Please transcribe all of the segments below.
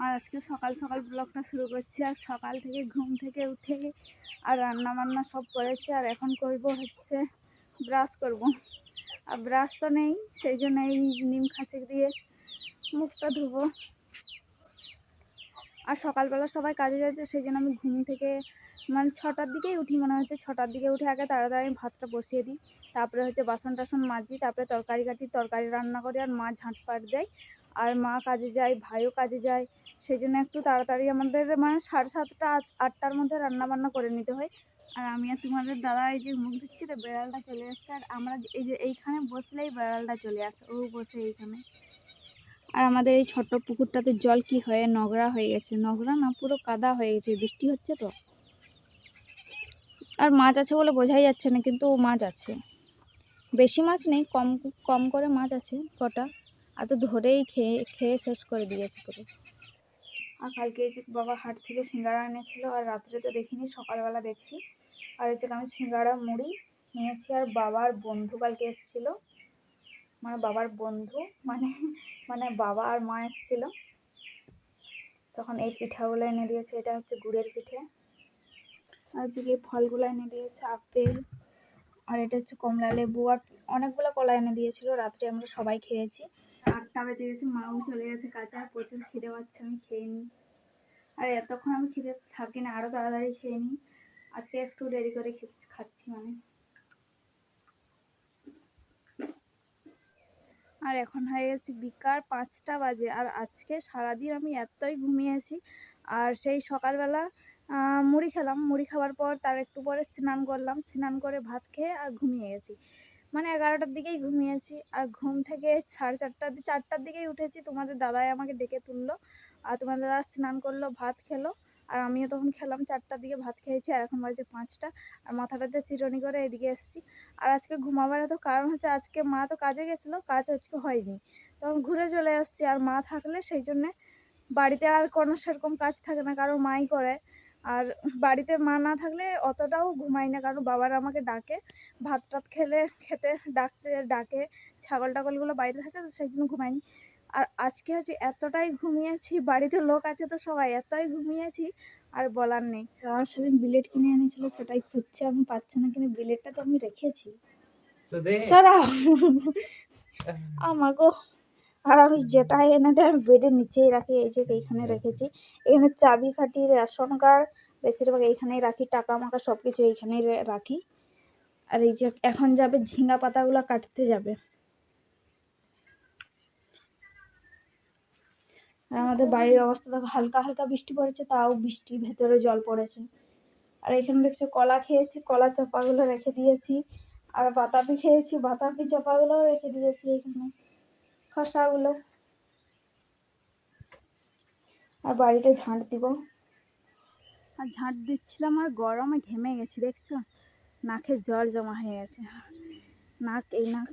আর আজকে সকাল সকাল ব্লগটা শুরু করছি। আর সকাল থেকে ঘুম থেকে উঠে আর রান্না বান্না সব করেছি। আর এখন করব হচ্ছে ব্রাশ করব। আর ব্রাশ তো নেই, সেই জন্য এই নিম খাঁচি দিয়ে মুখটা ধুবো। আর সকালবেলা সবাই কাজে যাচ্ছে, সেই জন্য আমি ঘুম থেকে মানে ছটার দিকেই উঠি, মনে হচ্ছে ছটার দিকে উঠে আগে তাড়াতাড়ি ভাতটা বসিয়ে দিই। তারপরে হচ্ছে বাসন টাসন মাজি, তারপরে তরকারি কাটি, তরকারি রান্না করি আর মা ঝাঁট পাট দেয়। আর মা কাজে যায়, ভাইও কাজে যায়। সেই জন্য একটু তাড়াতাড়ি আমাদের মানে সাড়ে সাতটা আট- আটটার মধ্যে রান্না বান্না করে নিতে হয়। আর আমি আর তোমাদের দাদা এই যে মুখ দিচ্ছি তো, বেড়ালটা চলে আসছে আর আমরা এই যে এইখানে বসলেই বেড়ালটা চলে আসে, ও বসে এইখানে। আর আমাদের এই ছোট্ট পুকুরটাতে জল কি হয়ে, নোংরা হয়ে গেছে। নোংরা না, পুরো কাদা হয়ে গেছে। বৃষ্টি হচ্ছে তো? আর মাছ আছে বলে বোঝাই যাচ্ছে না, কিন্তু মাছ আছে। বেশি মাছ নেই, কম কম করে মাছ আছে, কটা। আর তো ধরেই খেয়ে খেয়ে শেষ করে দিয়েছে পুরো। আর কালকে এই যে বাবা হাট থেকে সিঙ্গারা এনেছিল, আর রাত্রে তো দেখিনি, সকালবেলা দেখছি। আর যে আমি সিঙ্গারা, মুড়ি নিয়েছি, আর বাবার বন্ধু কালকে এসেছিল। মানে বাবার বন্ধু মানে মানে বাবা আর মা এসেছিল। তখন এই পিঠাগুলো এনে দিয়েছে, এটা হচ্ছে গুড়ের পিঠে। এই ফলগুলো এনে দিয়েছে, আপেল, আর এটা হচ্ছে কমলা লেবু, আর অনেকগুলো কলা এনে দিয়েছিল, রাত্রে আমরা সবাই খেয়েছি। আটটা বেজে গেছে, মাও চলে গেছে কাছে আর প্রচুর খিদে পাচ্ছে, আমি খেয়ে নিই আর এতক্ষণ আমি খিদে থাকি না আরও তাড়াতাড়ি খেয়ে নিই আজকে একটু দেরি করে খাচ্ছি মানে। আর এখন হয়ে গেছে বিকাল পাঁচটা বাজে, আর আজকে সারাদিন আমি এতই ঘুমিয়েছি, আর সেই সকালবেলা মুড়ি খেলাম। মুড়ি খাওয়ার পর তার একটু পরে স্নান করলাম। স্নান করে ভাত খেয়ে আর ঘুমিয়ে গেছি। মানে এগারোটার দিকেই ঘুমিয়েছি আর ঘুম থেকে সাড়ে চারটার দিকে চারটার দিকেই উঠেছি। তোমাদের দাদাই আমাকে ডেকে তুললো। আর তোমাদের দাদা স্নান করল, ভাত খেলো। আর আমিও তখন খেলাম চারটার দিকে ভাত খেয়েছি। আর এখন বাজে পাঁচটা। আর মাথাটাতে চিরুনি করে এদিকে এসেছি। আর আজকে ঘুমাবার এত কারণ হচ্ছে, আজকে মা তো কাজে গেছিল, কাজ আজকে হয়নি। তখন ঘুরে চলে আসছি আর মা থাকলে সেই জন্যে বাড়িতে আর কোনো সেরকম কাজ থাকে না। কারণ মাই করে। আর বাড়িতে মা না থাকলে অতটাও ঘুমাই না। কারণ বাবারা আমাকে ডাকে ভাত টাত খেলে খেতে ডাকতে ডাকে ছাগল টাগলগুলো বাড়িতে থাকে তো সেই জন্য ঘুমাইনি আর আজকে হচ্ছে এতটাই ঘুমিয়েছি বাড়িতে লোক আছে তো সবাই এতই ঘুমিয়েছি আর বলার নেই। আর সেদিন বিলেট কিনে এনেছিল সেটাই খুঁজছে আমি পাচ্ছি না কিন্তু বিলেটটা তো আমি রেখেছি। তো দে। সারা আমাগো। আর আমি যেটা এনে দেয় আমি বেডের নিচেই রাখি, এই যে এইখানে রেখেছি। এখানে চাবি খাটি রেশন কার্ড বেশিরভাগ এইখানেই রাখি, টাকা মাকা সব কিছু এইখানেই রাখি। আর এই যে এখন যাবে, ঝিঙ্গা পাতাগুলো কাটতে যাবে। আর আমাদের বাড়ির অবস্থা দেখো, হালকা হালকা বৃষ্টি পড়েছে, তাও বৃষ্টি ভেতরে জল পড়েছে। আর এখানে দেখছ, কলা খেয়েছি, কলা চাপাগুলো রেখে দিয়েছি। আর বাতাবি খেয়েছি, বাতাবি চোপাগুলোও রেখে দিয়েছি এখানে। খসাগুলো। আর বাড়িতে ঝাঁট দিব। আর ঝাঁট দিচ্ছিলাম আর গরমে ঘেমে গেছি, দেখছ? নাকে জল জমা হয়ে গেছে। নাক, এই নাক।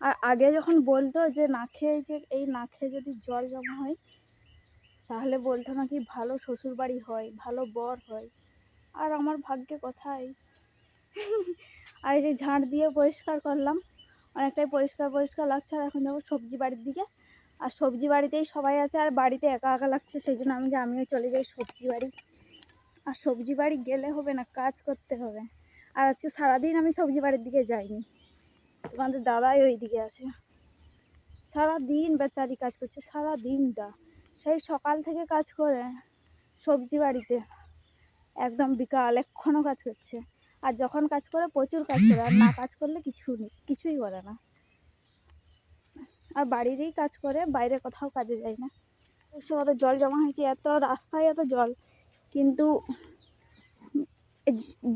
আর আগে যখন বলতো যে নাকে যে, এই নাকে যদি জল জমা হয়, তাহলে বলতো নাকি ভালো শ্বশুর বাড়ি হয়, ভালো বর হয়। আর আমার ভাগ্যে কোথায় আর এই যে ঝাঁট দিয়ে পরিষ্কার করলাম অনেকটাই পরিষ্কার পরিষ্কার লাগছে। আর এখন যাব সবজি বাড়ির দিকে। আর সবজি বাড়িতেই সবাই আছে আর বাড়িতে একা একা লাগছে সেই জন্য আমি যে আমিও চলে যাই সবজি বাড়ি। আর সবজি বাড়ি গেলে হবে না, কাজ করতে হবে। আর আজকে সারাদিন আমি সবজি বাড়ির দিকে যাইনি। তোমাদের দাদাই ওই দিকে আছে। সারাদিন বেচারি কাজ করছে সারা দিনটা সেই সকাল থেকে কাজ করে সবজি বাড়িতে। একদম বিকাল এক্ষণও কাজ করছে। আর যখন কাজ করে প্রচুর কাজ করে আর না কাজ করলে কিছু নেই কিছুই করে না। আর বাড়িরই কাজ করে বাইরে কোথাও কাজে যায় না। অত জল জমা হয়েছে এত রাস্তায় এত জল। কিন্তু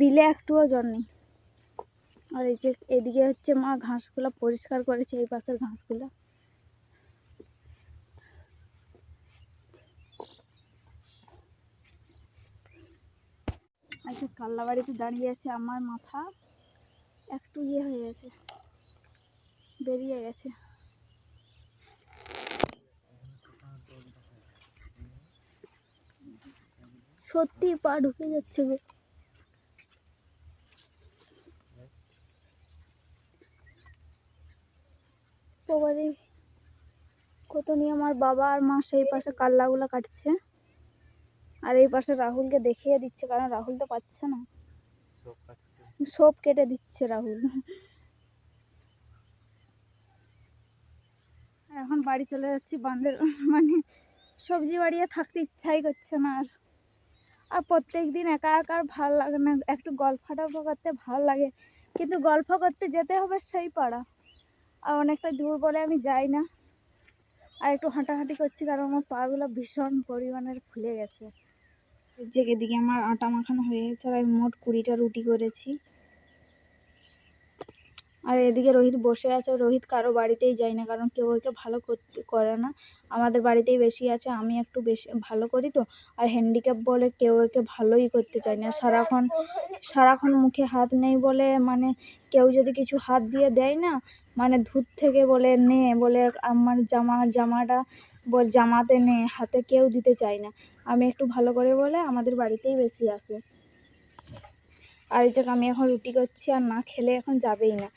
বিলে একটুও জল নেই। আর এই যে এদিকে হচ্ছে মা ঘাসগুলো পরিষ্কার করেছে এই পাশের ঘাসগুলো। আজকে কাল্লা বাড়িতে দাঁড়িয়ে আছে আমার মাথা। একটু ইয়ে হয়ে গেছে, বেরিয়ে গেছে। সত্যি পা ঢুকে যাচ্ছে গো। কত নিয়ে আমার বাবা আর মা সেই পাশে কাল্লাগুলো কাটছে। আর এই পাশে রাহুলকে দেখিয়ে দিচ্ছে কারণ রাহুল তো পাচ্ছে না। সব কেটে দিচ্ছে রাহুল। এখন বাড়ি চলে যাচ্ছি বান্ধের মানে সবজি বাড়িয়ে থাকতে ইচ্ছাই করছে না আর। আর প্রত্যেক দিন একা একা আর ভালো লাগে না একটু গল্প টল্প করতে ভালো লাগে। কিন্তু গল্প করতে যেতে হবে সেই পাড়া। আর অনেকটা দূর বলে আমি যাই না। আর একটু হাঁটাহাঁটি করছি কারণ আমার পাগুলো ভীষণ পরিমাণের ফুলে গেছে। যে এদিকে আমার আটা মাখানো হয়ে গেছে আর আমি মোট কুড়িটা রুটি করেছি। আর এদিকে রোহিত বসে আছে। রোহিত কারও বাড়িতেই যায় না, কারণ কেউ ওকে ভালো করতে করে না। আমাদের বাড়িতেই বেশি আছে, আমি একটু বেশি ভালো করি তো। আর হ্যান্ডিক্যাপ বলে কেউ একে ভালোই করতে চায় না। সারাক্ষণ সারাক্ষণ মুখে হাত নেই বলে মানে কেউ যদি কিছু হাত দিয়ে দেয় না মানে ধূর থেকে বলে নে বলে আমার জামা, জামাটা বল জামাতে নে, হাতে কেউ দিতে চায় না। আমি একটু ভালো করে বলে আমাদের বাড়িতেই বেশি আসে আর এই যে আমি এখন রুটি করছি আর না খেলে এখন যাবেই না।